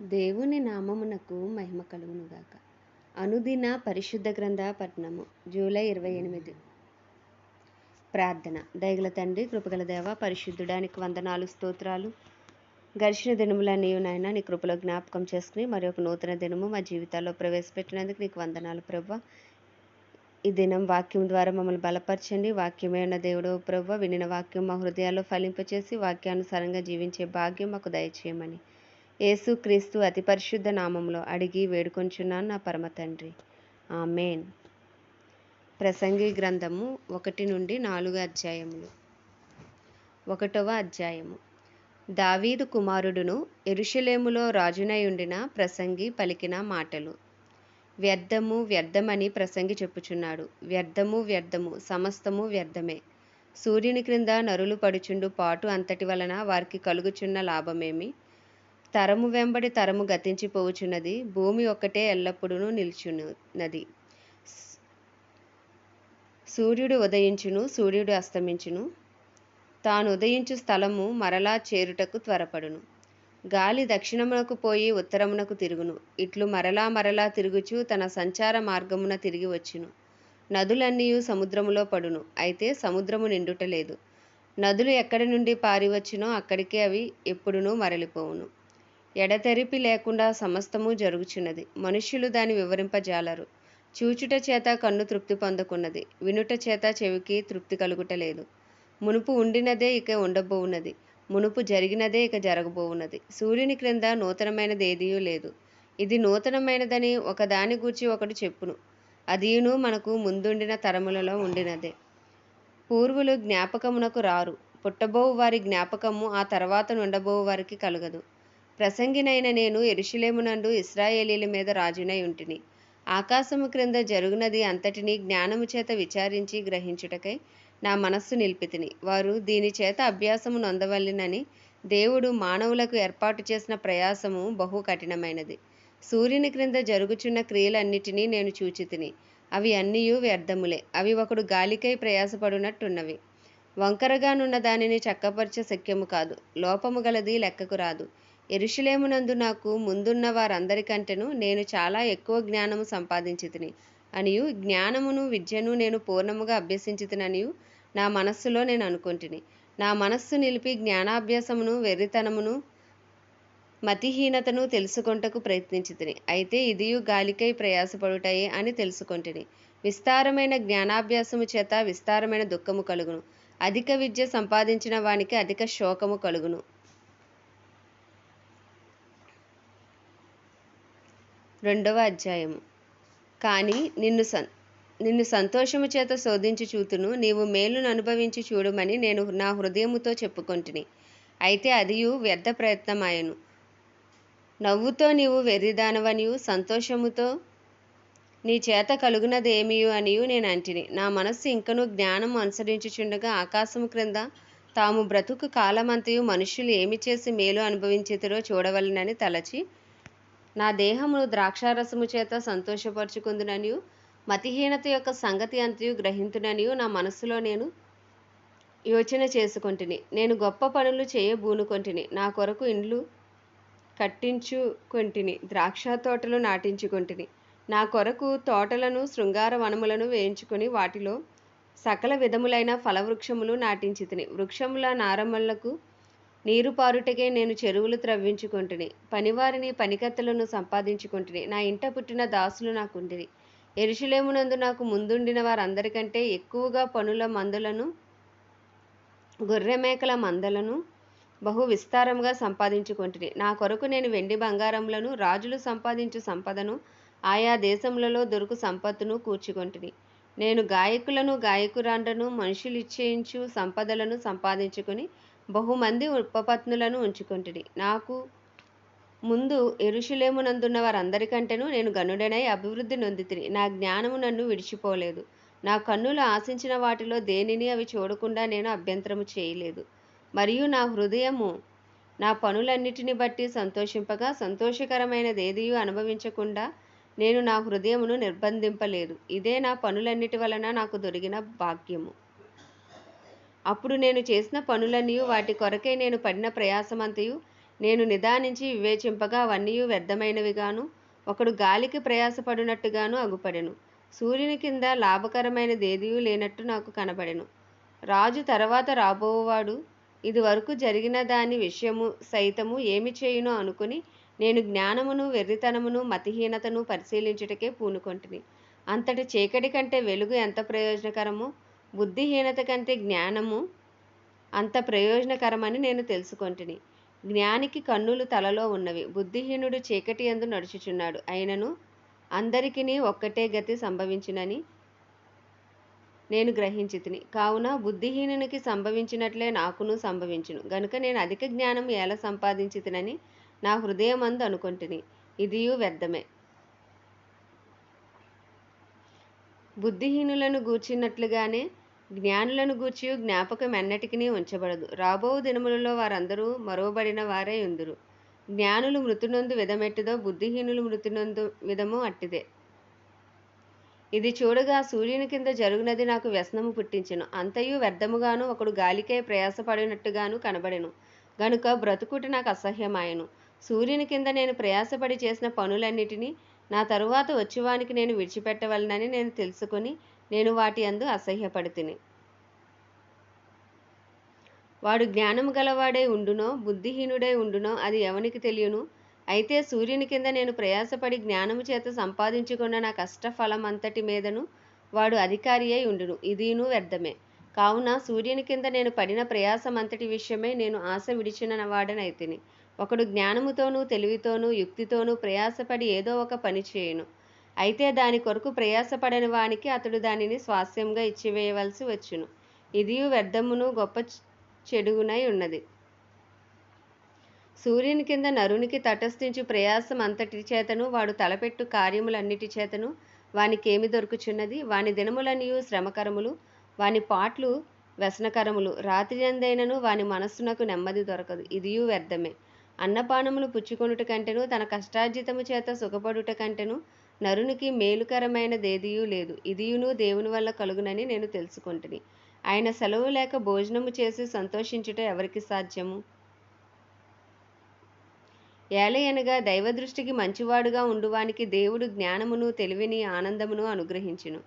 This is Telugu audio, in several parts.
దేవుని నామమునకు మహిమ కలుగునుగాక. అనుదిన పరిశుద్ధ గ్రంథ పట్నము జూలై ఇరవై ఎనిమిది. ప్రార్థన. దయగల తండ్రి కృపగల దేవ పరిశుద్ధుడానికి వందనాలు స్తోత్రాలు. గడిచిన నీవు నాయన నీ కృపలో జ్ఞాపకం చేసుకుని మరి ఒక నూతన దినము మా జీవితాల్లో ప్రవేశపెట్టినందుకు నీకు వందనాలు ప్రభు. ఈ దినం వాక్యం ద్వారా మమ్మల్ని బలపరచండి. వాక్యమే ఉన్న దేవుడు ప్రభు వినిన వాక్యం మా హృదయాల్లో ఫలింపచేసి వాక్యానుసారంగా జీవించే భాగ్యం మాకు దయచేయమని. యేసుక్రీస్తు అతి పరిశుద్ధ నామంలో అడిగి వేడుకొంచున్నాను నా పరమ తండ్రి. ఆమెన్. ప్రసంగి గ్రంథము ఒకటి నుండి నాలుగు అధ్యాయములు. ఒకటవ అధ్యాయము. దావీదు కుమారుడును ఎరుషలేములో రాజునై ఉండిన ప్రసంగి పలికిన మాటలు. వ్యర్థము వ్యర్థమని ప్రసంగి చెప్పుచున్నాడు. వ్యర్థము వ్యర్థము సమస్తము వ్యర్థమే. సూర్యుని క్రింద నరులు పడుచుండు పాటు అంతటి వలన వారికి కలుగుచున్న లాభమేమి? తరము వెంబడి తరము గతించిపోవుచున్నది. భూమి ఒక్కటే ఎల్లప్పుడూ నిల్చున్నది. సూర్యుడు ఉదయించును సూర్యుడు అస్తమించును. తాను ఉదయించు స్థలము మరలా చేరుటకు త్వరపడును. గాలి దక్షిణమునకు పోయి ఉత్తరమునకు తిరుగును. ఇట్లు మరలా మరలా తిరుగుచు తన సంచార మార్గమున తిరిగి వచ్చును. నదులన్నీ సముద్రములో పడును. అయితే సముద్రము నిండుటలేదు నదులు ఎక్కడి నుండి పారివచ్చునో అక్కడికే అవి ఎప్పుడునూ మరలిపోవును. ఎడతెరిపి లేకుండా సమస్తము జరుగుచున్నది. మనుష్యులు దాని వివరింపజాలరు. చూచుట చేత కన్ను తృప్తి పొందకున్నది. వినుట చేత చెవికి తృప్తి కలుగుటలేదు. మునుపు ఉండినదే ఇక ఉండబోవున్నది. మునుపు జరిగినదే ఇక జరగబోవున్నది. సూర్యుని క్రింద నూతనమైనది ఏదియూ లేదు. ఇది నూతనమైనదని ఒకదాని గూర్చి ఒకటి చెప్పును. అదియును మనకు ముందుండిన తరములలో ఉండినదే. పూర్వులు జ్ఞాపకమునకు రారు. పుట్టబోవు వారి జ్ఞాపకము ఆ తర్వాత నుండబోవు వారికి కలగదు. ప్రసంగినైన నేను ఎరుషులేమునందు ఇస్రాయేలీల మీద రాజునై ఉంటిని. ఆకాశము క్రింద జరుగునది అంతటినీ జ్ఞానము చేత విచారించి గ్రహించుటకై నా మనస్సు నిలిపితిని. వారు దీని చేత అభ్యాసము నొందవల్లినని దేవుడు మానవులకు ఏర్పాటు చేసిన ప్రయాసము బహు కఠినమైనది. సూర్యుని క్రింద జరుగుచున్న క్రియలన్నిటినీ నేను చూచితిని. అవి అన్నీయూ వ్యర్థములే. అవి ఒకడు గాలికై ప్రయాసపడునట్టున్నవి. వంకరగానున్న దానిని చక్కపరిచే శక్యము కాదు. లోపము గలది లెక్కకు రాదు. ఎరుషులేమునందు నాకు ముందున్న వారందరికంటేను నేను చాలా ఎక్కువ జ్ఞానము సంపాదించితిని. అనియు జ్ఞానమును విద్యను నేను పూర్ణముగా అభ్యసించితిననియు నా మనస్సులో నేను అనుకుంటుని నా మనస్సు నిలిపి జ్ఞానాభ్యాసమును వెర్రితనమును మతిహీనతను తెలుసుకొంటకు ప్రయత్నించితిని. అయితే ఇదియు గాలికై ప్రయాసపడుటయే అని తెలుసుకొంటిని. విస్తారమైన జ్ఞానాభ్యాసము చేత విస్తారమైన దుఃఖము కలుగును. అధిక విద్య సంపాదించిన వానికి అధిక శోకము కలుగును. రెండవ అధ్యాయము. కానీ నిన్ను సన్ నిన్ను సంతోషము చేత శోధించి చూతును నీవు మేలును అనుభవించి చూడమని నేను నా హృదయముతో చెప్పుకొంటిని. అయితే అదియు వ్యర్థ ప్రయత్నమాయను. నవ్వుతో నీవు వెర్రిదానవనియు సంతోషముతో నీ చేత కలుగునదేమియు అనియు నేను అంటిని. నా మనస్సు ఇంకను జ్ఞానం అనుసరించుచుండగా ఆకాశము క్రింద తాము బ్రతుకు కాలమంతయు మనుష్యులు ఏమి చేసి మేలు అనుభవించేతిరో చూడవలనని తలచి నా దేహమును ద్రాక్షారసము చేత సంతోషపరుచుకుందుననియు మతిహీనత యొక్క సంగతి అంతయు గ్రహింతుననియు నా మనస్సులో నేను యోచన చేసుకొంటిని. నేను గొప్ప పనులు చేయబూనుకొంటిని. నా కొరకు ఇండ్లు కట్టించుకొంటిని. ద్రాక్ష తోటలు నాటించుకొంటిని. నా కొరకు తోటలను శృంగార వనములను వేయించుకొని వాటిలో సకల విధములైన ఫలవృక్షములు నాటించితిని. వృక్షముల నారమ్మలకు నీరు పారుటకే నేను చెరువులు త్రవ్వించుకొంటిని పనివారిని పనికత్తలను సంపాదించుకొంటిని. నా ఇంట పుట్టిన దాసులు నాకుండిరి. ఎరుషులేమునందు నాకు ముందుండిన వారందరికంటే ఎక్కువగా పనుల మందులను గొర్రెమేకల మందలను బహు విస్తారంగా సంపాదించుకొంటిని. నా కొరకు నేను వెండి బంగారములను రాజులు సంపాదించు సంపదను ఆయా దేశములలో దొరుకు సంపత్తును కూర్చుకొంటిని. నేను గాయకులను గాయకురాండ్రను మనుషులు ఇచ్చేయించు సంపదలను సంపాదించుకొని బహుమంది ఉపపత్నులను ఉంచుకొంటిని నాకు ముందు ఎరుషులేమునందున్న వారందరికంటేనూ నేను గనుడనై అభివృద్ధి నొందితిని నా జ్ఞానము నన్ను విడిచిపోలేదు. నా కన్నులు ఆశించిన వాటిలో దేనిని అవి చూడకుండా నేను అభ్యంతరము చేయలేదు. మరియు నా హృదయము నా పనులన్నిటిని బట్టి సంతోషింపగా సంతోషకరమైనదేదియూ అనుభవించకుండా నేను నా హృదయమును నిర్బంధింపలేదు. ఇదే నా పనులన్నిటి వలన నాకు దొరికిన భాగ్యము. అప్పుడు నేను చేసిన పనులన్నీ వాటి కొరకై నేను పడిన ప్రయాసమంతయు నేను నిదానించి వివేచింపగా అవన్నీ వ్యర్థమైనవిగాను. ఒకడు గాలికి ప్రయాసపడినట్టుగాను అగుపడెను. సూర్యుని కింద లాభకరమైనదేదీ లేనట్టు నాకు కనబడెను. రాజు తర్వాత రాబోవాడు ఇది వరకు జరిగిన దాని విషయము సైతము ఏమి చేయునో అనుకుని నేను జ్ఞానమును వెర్రితనమును మతిహీనతను పరిశీలించుటకే పూనుకొంటిని. అంతటి చీకటి కంటే వెలుగు ఎంత ప్రయోజనకరమో బుద్ధిహీనత కంటే జ్ఞానము అంత ప్రయోజనకరమని నేను తెలుసుకొంటిని. జ్ఞానికి కన్నులు తలలో ఉన్నవి. బుద్ధిహీనుడు చీకటి ఎందు నడుచుచున్నాడు. అయినను అందరికిని ఒక్కటే గతి సంభవించునని నేను గ్రహించితిని. కావున బుద్ధిహీనునికి సంభవించినట్లే నాకును సంభవించును. గనుక నేను అధిక జ్ఞానం ఎలా సంపాదించితినని నా నా హృదయమందు అనుకొంటిని. ఇదియు వ్యర్థమే. బుద్ధిహీనులను గూర్చినట్లుగానే జ్ఞానులను గూర్చి జ్ఞాపకం ఎన్నటికీ ఉంచబడదు. రాబో దినములలో వారందరూ మరువబడిన వారే ఉందురు జ్ఞానులు మృతునందు విధమెట్టిదో బుద్ధిహీనులు మృతునందు విధము అట్టిదే. ఇది చూడగా సూర్యుని కింద జరుగునది నాకు వ్యసనము పుట్టించెను. అంతయు వ్యర్థముగాను ఒకడు గాలికే ప్రయాసపడినట్టుగాను కనబడెను. గనుక బ్రతుకుట నాకు అసహ్యమాయను. సూర్యుని కింద నేను ప్రయాసపడి చేసిన పనులన్నిటినీ నా తరువాత వచ్చేవానికి నేను విడిచిపెట్టవలనని నేను తెలుసుకొని నేను వాటి అందు అసహ్యపడితిని. వాడు జ్ఞానము గలవాడై ఉండునో బుద్ధిహీనుడై ఉండునో అది ఎవనికి తెలియను? అయితే సూర్యుని కింద నేను ప్రయాసపడి జ్ఞానము చేత సంపాదించుకున్న నా కష్ట ఫలం అంతటి మీదను వాడు అధికారి అయి ఉండును. ఇదిను వ్యర్థమే. కావున సూర్యుని కింద నేను పడిన ప్రయాసం అంతటి విషయమై నేను ఆశ విడిచిన వాడనైతిని ఒకడు జ్ఞానముతోనూ తెలివితోనూ యుక్తితోనూ ప్రయాసపడి ఏదో ఒక పని చేయను. అయితే దాని కొరకు ప్రయాసపడని వానికి అతడు దానిని స్వాస్థ్యంగా ఇచ్చివేయవలసి వచ్చును. ఇదియు వ్యర్థమును గొప్ప చెడుగునై ఉన్నది. సూర్యుని కింద నరునికి తటస్థించు ప్రయాసం అంతటి చేతను వాడు తలపెట్టు కార్యములన్నిటి చేతను వానికేమి దొరుకుచున్నది? వాని దినములనియు శ్రమకరములు వాని పాట్లు వ్యసనకరములు రాత్రి అందైనను వాని మనస్సునకు నెమ్మది దొరకదు. ఇదియు వ్యర్థమే. అన్నపానములు పుచ్చుకొనుట కంటెను తన కష్టార్జితము చేత సుఖపడుట కంటెను నరునికి మేలుకరమైనదేదియూ లేదు. ఇదియును దేవుని వల్ల కలుగునని నేను తెలుసుకుంటుని. ఆయన సెలవు లేక భోజనము చేసి సంతోషించుట ఎవరికి సాధ్యము? ఏలయనగా దైవదృష్టికి మంచివాడుగా ఉండువానికి దేవుడు జ్ఞానమును తెలివిని ఆనందమును అనుగ్రహించును.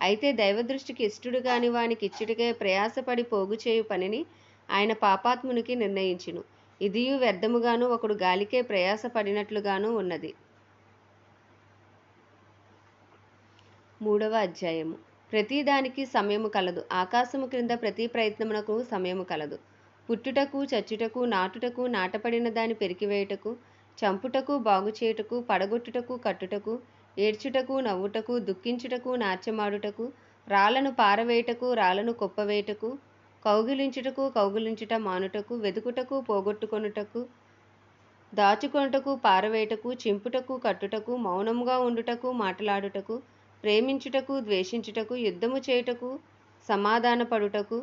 అయితే దైవదృష్టికి ఇష్టడు కాని వానికి ఇచ్చుటకే ప్రయాసపడి పోగు చేయు పనిని ఆయన పాపాత్మునికి నిర్ణయించును. ఇదియు వ్యర్థముగాను ఒకడు గాలికే ప్రయాసపడినట్లుగాను ఉన్నది. మూడవ అధ్యాయము. ప్రతిదానికి సమయము కలదు. ఆకాశము క్రింద ప్రతి ప్రయత్నమునకు సమయము కలదు. పుట్టుటకు చచ్చుటకు నాటుటకు నాటపడిన దాని పెరికివేయుటకు చంపుటకు బాగుచేయుటకు పడగొట్టుటకు కట్టుటకు ఏడ్చుటకు నవ్వుటకు దుఃఖించుటకు నాట్యమాడుటకు రాళ్ళను పారవేయుటకు రాళ్ళను కొప్పవేయుటకు కౌగిలించుటకు కౌగిలించుట మానుటకు వెదుకుటకు పోగొట్టుకొనుటకు దాచుకొనుటకు పారవేయుటకు చింపుటకు కట్టుటకు మౌనముగా ఉండుటకు మాట్లాడుటకు ప్రేమించుటకు ద్వేషించుటకు యుద్ధము చేయుటకు సమాధానపడుటకు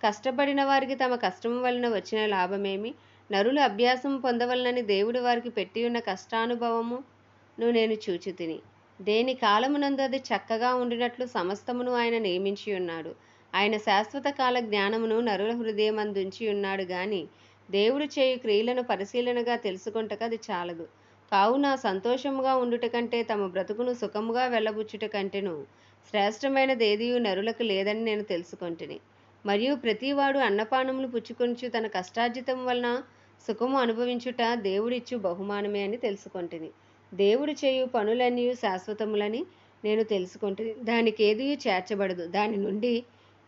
కష్టపడిన వారికి తమ కష్టము వలన వచ్చిన లాభమేమి? నరులు అభ్యాసం పొందవలనని దేవుడు వారికి పెట్టి ఉన్న కష్టానుభవమును నేను చూచి తిని దేని కాలమునందు అది చక్కగా ఉండినట్లు సమస్తమును ఆయన నియమించి ఉన్నాడు. ఆయన శాశ్వత కాల జ్ఞానమును నరుల హృదయమందుంచి ఉన్నాడు గాని దేవుడు చేయు క్రియలను పరిశీలనగా తెలుసుకుంటక అది చాలదు. కావున సంతోషముగా ఉండుట కంటే తమ బ్రతుకును సుఖముగా వెళ్ళబుచ్చుట కంటేను శ్రేష్టమైనదేదియు నరులకు లేదని నేను తెలుసుకొంటిని. మరియు ప్రతివాడు అన్నపానములు పుచ్చుకొనుచు తన కష్టార్జితం వలన సుఖము అనుభవించుట దేవుడిచ్చు బహుమానమే అని తెలుసుకొంటిని. దేవుడు చేయు పనులన్నీ శాశ్వతములని నేను తెలుసుకుంటుంది దానికి ఏదియు చేర్చబడదు. దాని నుండి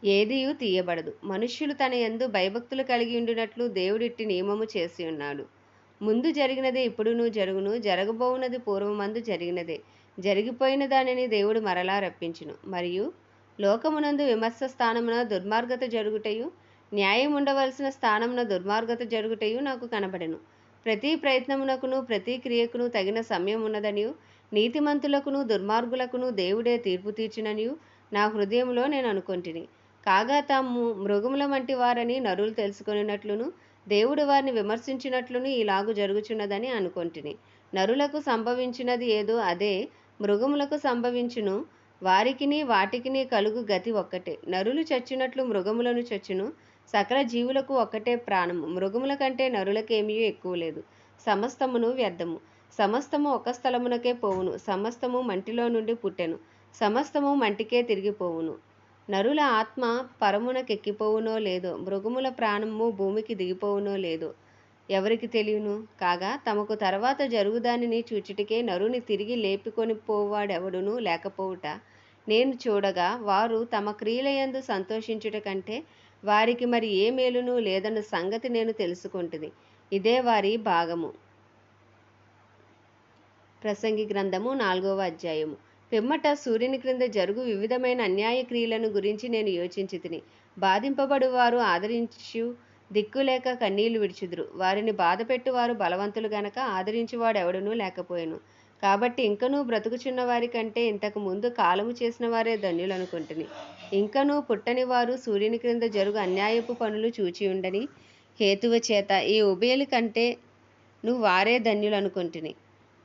ఏదియు తీయబడదు. మనుష్యులు తన ఎందు భయభక్తులు కలిగి ఉండినట్లు దేవుడిట్టి నియమము చేసి ఉన్నాడు. ముందు జరిగినది ఇప్పుడును జరుగును జరగబోవునది పూర్వమందు జరిగినదే. జరిగిపోయిన దానిని దేవుడు మరలా రప్పించును. మరియు లోకమునందు విమర్శ స్థానమున దుర్మార్గత జరుగుటయు న్యాయం ఉండవలసిన స్థానమున దుర్మార్గత జరుగుటయు నాకు కనబడెను. ప్రతి ప్రయత్నమునకును ప్రతి క్రియకును తగిన సమయం ఉన్నదనియు నీతిమంతులకును దుర్మార్గులకును దేవుడే తీర్పు తీర్చిననియు నా హృదయంలో నేను అనుకొంటిని. కాగా తాము మృగముల వంటి వారని నరులు తెలుసుకొనినట్లును దేవుడు వారిని విమర్శించినట్లును ఇలాగు జరుగుచున్నదని అనుకొంటిని. నరులకు సంభవించినది ఏదో అదే మృగములకు సంభవించును వారికిని వాటికిని కలుగు గతి ఒక్కటే. నరులు చచ్చినట్లు మృగములను చచ్చును సకల జీవులకు ఒక్కటే ప్రాణము. మృగముల కంటే నరులకేమీ ఎక్కువ లేదు. సమస్తమును వ్యర్థము. సమస్తము ఒక స్థలమునకే పోవును. సమస్తము మంటిలో నుండి పుట్టెను. సమస్తము మంటికే తిరిగిపోవును. నరుల ఆత్మ పరమునకెక్కిపోవునో లేదో మృగముల ప్రాణము భూమికి దిగిపోవునో లేదో ఎవరికి తెలియను? కాగా తమకు తర్వాత జరుగుదానిని చూచిటికే నరుని తిరిగి లేపికొని పోవాడెవడును లేకపోవుట. నేను చూడగా వారు తమ క్రియలయందు సంతోషించుట కంటే వారికి మరి ఏ మేలును లేదన్న సంగతి నేను తెలుసుకుంటుంది ఇదే వారి భాగము. ప్రసంగి గ్రంథము నాలుగవ అధ్యాయము. పిమ్మట సూర్యుని క్రింద జరుగు వివిధమైన అన్యాయ క్రియలను గురించి నేను యోచించి తిని బాధింపబడు వారు ఆదరించు దిక్కులేక కన్నీళ్ళు విడిచుదురు. వారిని బాధపెట్టువారు బలవంతులు గనక ఆదరించువాడు ఎవడనూ లేకపోయాను. కాబట్టి ఇంకనూ బ్రతుకుచున్న వారి కంటే ఇంతకు ముందు కాలము చేసిన వారే ధన్యులనుకుంటుని. ఇంకనూ పుట్టని వారు సూర్యుని క్రింద జరుగు అన్యాయపు పనులు చూచి ఉండని హేతువ చేత ఈ ఉభయలు కంటే నువ్వు వారే ధన్యులనుకుంటుని.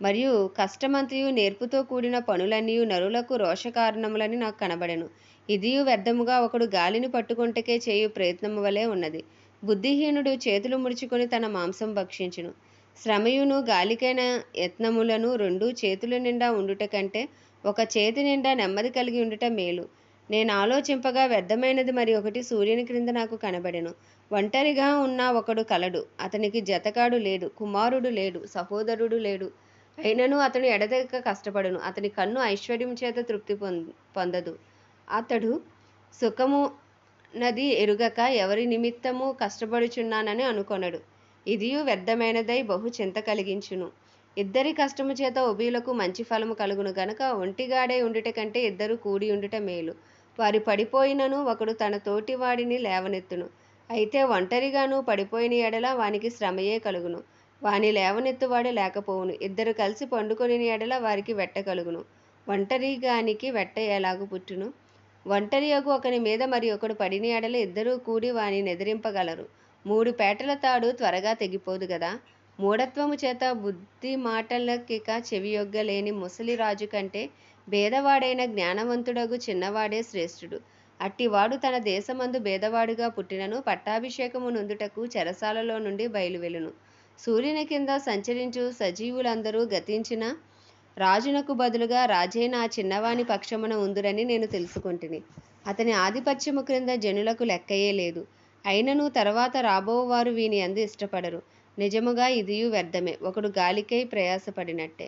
మరియు కష్టమంతయు నేర్పుతో కూడిన పనులన్నీ నరులకు రోషకారణములని నాకు కనబడెను. ఇదియు వ్యర్థముగా ఒకడు గాలిని పట్టుకొంటకే చేయు ప్రయత్నము వలె ఉన్నది. బుద్ధిహీనుడు చేతులు ముడుచుకొని తన మాంసం భక్షించును. శ్రమయును గాలికైన యత్నములను రెండు చేతుల నిండా ఉండుట కంటే ఒక చేతి నిండా నెమ్మది కలిగి ఉండుట మేలు. నేను ఆలోచింపగా వ్యర్థమైనది మరి ఒకటి సూర్యుని క్రింద నాకు కనబడెను. ఒంటరిగా ఉన్న ఒకడు కలడు. అతనికి జతకాడు లేడు కుమారుడు లేడు. సహోదరుడు లేడు. అయినను అతడు ఎడతెగక కష్టపడును. అతని కన్ను ఐశ్వర్యం చేత తృప్తి పొంద పొందదు. అతడు సుఖము నది ఎరుగక ఎవరి నిమిత్తము కష్టపడుచున్నానని అనుకొనడు. ఇదియు వ్యర్థమైనదై బహు చింత కలిగించును. ఇద్దరి కష్టము చేత ఉభయులకు మంచి ఫలము కలుగును గనక ఒంటిగాడే ఉండుట కంటే ఇద్దరు కూడి ఉండుట మేలు. వారి పడిపోయినను ఒకడు తన తోటి వాడిని లేవనెత్తును. అయితే ఒంటరిగాను పడిపోయిన ఎడల వానికి శ్రమయే కలుగును. వాని లేవనెత్తువాడు లేకపోవును. ఇద్దరు కలిసి పండుకొని ఎడల వారికి వెట్ట కలుగును. ఒంటరిగానికి వెట్ట ఎలాగు పుట్టును? ఒంటరియగు ఒకని మీద మరి ఒకడు పడిన ఎడల ఇద్దరూ కూడి వాని నెదిరింపగలరు. మూడు పేటల తాడు త్వరగా తెగిపోదు కదా మూఢత్వము చేత బుద్ధి మాటలకిక చెవియొగ్గలేని ముసలి రాజు కంటే భేదవాడైన జ్ఞానవంతుడగు చిన్నవాడే శ్రేష్ఠుడు. అట్టివాడు తన దేశమందు భేదవాడుగా పుట్టినను పట్టాభిషేకము నొందుటకు చెరసాలలో నుండి బయలువెలును. సూర్యుని కింద సంచరించు సజీవులందరూ గతించిన రాజునకు బదులుగా రాజైన ఆ చిన్నవాని పక్షమున ఉందురని నేను తెలుసుకుంటుని. అతని ఆధిపత్యము క్రింద జనులకు లెక్కయే లేదు. అయినను తర్వాత రాబోవారు వీని అందు ఇష్టపడరు. నిజముగా ఇదియు వ్యర్థమే. ఒకడు గాలికై ప్రయాసపడినట్టే.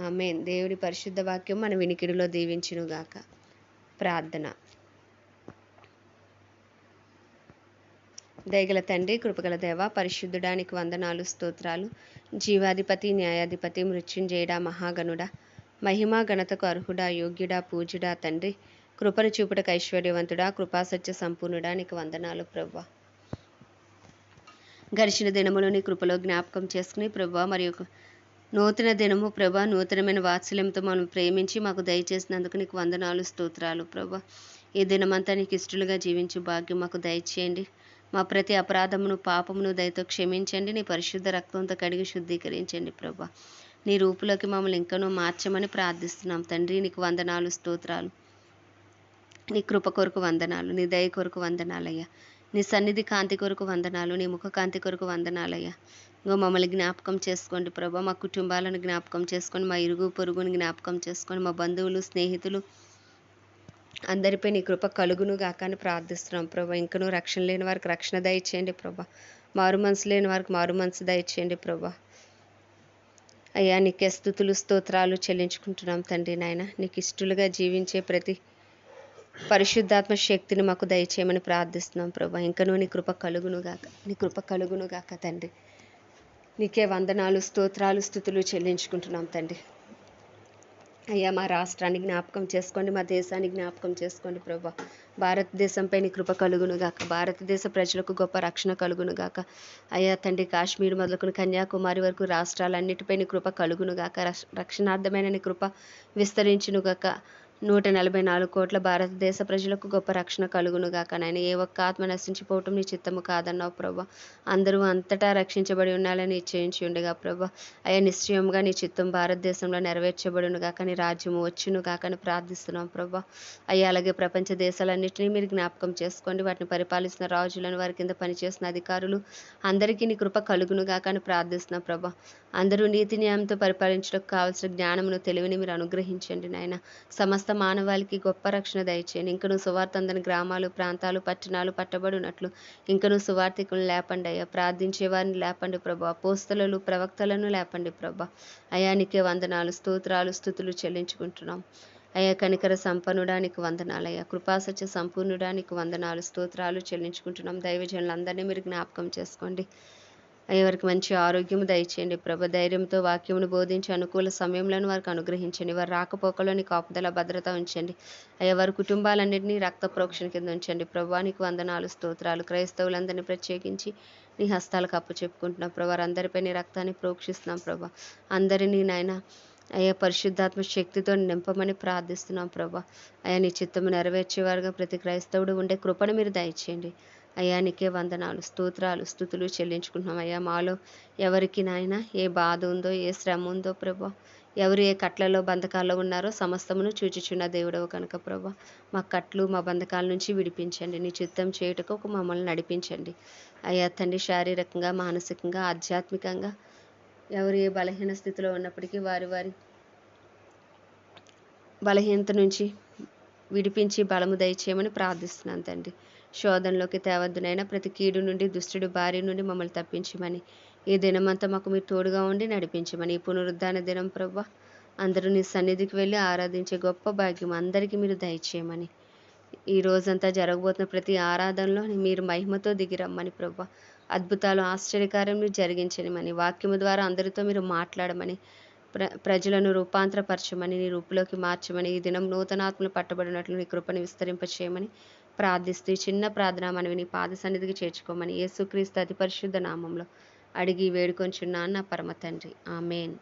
ఆమెన్. దేవుడి పరిశుద్ధ వాక్యం మన వినికిడిలో దీవించునుగాక. ప్రార్థన. దయగల తండ్రి కృపగల దేవ పరిశుద్ధుడానికి వందనాలు స్తోత్రాలు. జీవాధిపతి న్యాయాధిపతి మృత్యుంజయుడా మహాగణుడా. మహిమా గణతకు అర్హుడా యోగ్యుడా పూజుడా తండ్రి. కృపను చూపుటకు ఐశ్వర్యవంతుడా కృపాసత్య సంపూర్ణుడా నీకు వందనాలు ప్రవ్వ. గడిచిన దినములు నీ కృపలో జ్ఞాపకం చేసుకుని ప్రభా మరియు నూతన దినము ప్రభా నూతనమైన వాత్సల్యంతో మనం ప్రేమించి మాకు దయచేసినందుకు నీకు వందనాలు స్తోత్రాలు ప్రభా ఈ దినమంతా నీకు ఇష్టలుగా జీవించే భాగ్యం మాకు దయచేయండి. మా ప్రతి అపరాధమును పాపమును దయతో క్షమించండి. నీ పరిశుద్ధ రక్తంతో కడిగి శుద్ధీకరించండి ప్రభా. నీ రూపులోకి మమ్మల్ని ఇంకనూ మార్చమని ప్రార్థిస్తున్నాం. తండ్రి నీకు వందనాలు స్తోత్రాలు. నీ కృప కొరకు వందనాలు నీ దయ కొరకు వందనాలయ్యా. నీ సన్నిధి కాంతి కొరకు వందనాలు నీ ముఖ కాంతి కొరకు వందనాలయ్యా. ఇంకో మమ్మల్ని జ్ఞాపకం చేసుకోండి ప్రభా. మా కుటుంబాలను జ్ఞాపకం చేసుకొని మా ఇరుగు పొరుగుని జ్ఞాపకం చేసుకొని మా బంధువులు స్నేహితులు అందరిపై నీ కృప కలుగును గాక అని ప్రార్థిస్తున్నాం ప్రభా. ఇంకనూ రక్షణ లేని వారికి రక్షణ దయచేయండి ప్రభా. మారు మనసు లేని వారికి మారు మనసు దయచేయండి ప్రభా. అయ్యా నీకే స్థుతులు స్తోత్రాలు చెల్లించుకుంటున్నాం తండ్రి నాయన. నీకు ఇష్టలుగా జీవించే ప్రతి పరిశుద్ధాత్మ శక్తిని మాకు దయచేయమని ప్రార్థిస్తున్నాం ప్రభా. ఇంకనూ నీ కృప కలుగును గాక. నీ కృప కలుగును గాక తండ్రి. నీకే వందనాలు స్తోత్రాలు స్థుతులు చెల్లించుకుంటున్నాం తండ్రి. అయ్యా మా రాష్ట్రాన్ని జ్ఞాపకం చేసుకోండి మా దేశాన్ని జ్ఞాపకం చేసుకోండి ప్రభా. భారతదేశంపై నీ కృప కలుగునుగాక భారతదేశ ప్రజలకు గొప్ప రక్షణ కలుగునుగాక అయ్యా తండ్రి కాశ్మీర్ మొదలుకుని కన్యాకుమారి వరకు రాష్ట్రాలన్నిటిపై నీ కృప కలుగును గాక. రక్షణార్థమైన నీ కృప విస్తరించునుగాక నూట నలభై నాలుగు కోట్ల భారతదేశ ప్రజలకు గొప్ప రక్షణ కలుగును గాక నాయన. ఏ ఒక్క ఆత్మ నశించిపోవటం నీ చిత్తము కాదన్నావు ప్రభా. అందరూ అంతటా రక్షించబడి ఉండాలని నిశ్చయించి ఉండగా ప్రభా. అయ్యా నిశ్చయంగా నీ చిత్తం భారతదేశంలో నెరవేర్చబడును గాక నీ రాజ్యము వచ్చును గాకని ప్రార్థిస్తున్నాం ప్రభా. అయ్యా అలాగే ప్రపంచ దేశాలన్నింటినీ మీరు జ్ఞాపకం చేసుకోండి. వాటిని పరిపాలిస్తున్న రాజులను వారి కింద పనిచేస్తున్న అధికారులు అందరికీ నీ కృప కలుగును గాక అని ప్రార్థిస్తున్నాం ప్రభా. అందరూ నీతి న్యాయంతో పరిపాలించడానికి కావాల్సిన జ్ఞానమును తెలివిని మీరు అనుగ్రహించండి నాయన. సమస్త మానవాళికి గొప్ప రక్షణ దయచేయండి. ఇంకను సువార్త అందని గ్రామాలు ప్రాంతాలు పట్టణాలు పట్టబడినట్లు ఇంకను సువార్థికులను లేపండి అయ్యా. ప్రార్థించే వారిని లేపండి ప్రభా. పోస్తలను ప్రవక్తలను లేపండి ప్రభా. అయానికే వందనాలు స్తోత్రాలు స్థుతులు చెల్లించుకుంటున్నాం. అయ్యా కనికర సంపన్నుడానికి వందనాలయ్యా కృపాసత్య సంపూర్ణుడానికి వందనాలు స్తోత్రాలు చెల్లించుకుంటున్నాం. దైవజనులందరినీ మీరు జ్ఞాపకం చేసుకోండి. అయ్యవారికి మంచి ఆరోగ్యం దయచేయండి. ప్రభ ధైర్యంతో వాక్యమును బోధించి అనుకూల సమయంలో వారికి అనుగ్రహించండి. వారి రాకపోకలోని కాపుదల భద్రత ఉంచండి. అయ్యా వారి కుటుంబాలన్నింటినీ రక్త ప్రోక్షణ కింద ఉంచండి. ప్రభానికి వందనాలు స్తోత్రాలు. క్రైస్తవులందరినీ ప్రత్యేకించి నీ హస్తాలకు అప్పు చెప్పుకుంటున్నాం. ప్రభా వారందరిపై నీ రక్తాన్ని ప్రోక్షిస్తున్నాం ప్రభా. అందరినీ నాయన అయ్యా పరిశుద్ధాత్మ శక్తితో నింపమని ప్రార్థిస్తున్నాం ప్రభా. అయ్యా నీ చిత్తము నెరవేర్చేవారుగా ప్రతి క్రైస్తవుడు ఉండే కృపను మీరు దయచేయండి. అయ్యా నీకే వందనాలు స్తోత్రాలు స్థుతులు చెల్లించుకుంటున్నాం అయ్యా. మాలో ఎవరికి నాయన ఏ బాధ ఉందో ఏ శ్రమ ఉందో ప్రభా ఎవరు ఏ కట్లలో బంధకాల్లో ఉన్నారో సమస్తమును చూచిచున్న దేవుడవు కనుక ప్రభా. మా కట్లు మా బంధకాల నుంచి విడిపించండి. నీ చిత్తం చేయుటకు ఒక మమ్మల్ని నడిపించండి. అయ్యా తండ్రి శారీరకంగా మానసికంగా ఆధ్యాత్మికంగా ఎవరు ఏ బలహీన స్థితిలో ఉన్నప్పటికీ వారి వారి బలహీనత నుంచి విడిపించి బలము దయచేయమని ప్రార్థిస్తున్నాను తండ్రి. శోధనలోకి తేవద్దునైనా ప్రతి కీడు నుండి దుష్టుడి భార్య నుండి మమ్మల్ని తప్పించమని. ఈ దినమంతా మాకు మీరు తోడుగా ఉండి నడిపించమని. ఈ పునరుద్ధాన దినం ప్రభ అందరూ నీ సన్నిధికి వెళ్ళి ఆరాధించే గొప్ప భాగ్యం అందరికీ మీరు దయచేయమని. ఈ రోజంతా జరగబోతున్న ప్రతి ఆరాధనలో మీరు మహిమతో దిగిరమ్మని ప్రభా అద్భుతాలు ఆశ్చర్యకార్యం జరిగించనిమని. వాక్యము ద్వారా అందరితో మీరు మాట్లాడమని. ప్ర ప్రజలను రూపాంతరపరచమని. నీ రూపులోకి మార్చమని. ఈ దినం నూతనాత్మలు పట్టబడినట్లు నీ కృపను విస్తరింపచేయమని. ప్రార్థిస్తూ ఈ చిన్న ప్రార్థన మనవి నీ పాద సన్నిధికి చేర్చుకోమని యేసుక్రీస్తు అతి పరిశుద్ధ నామంలో అడిగి వేడుకొంచున్నాను నా పరమ తండ్రి. ఆమెన్.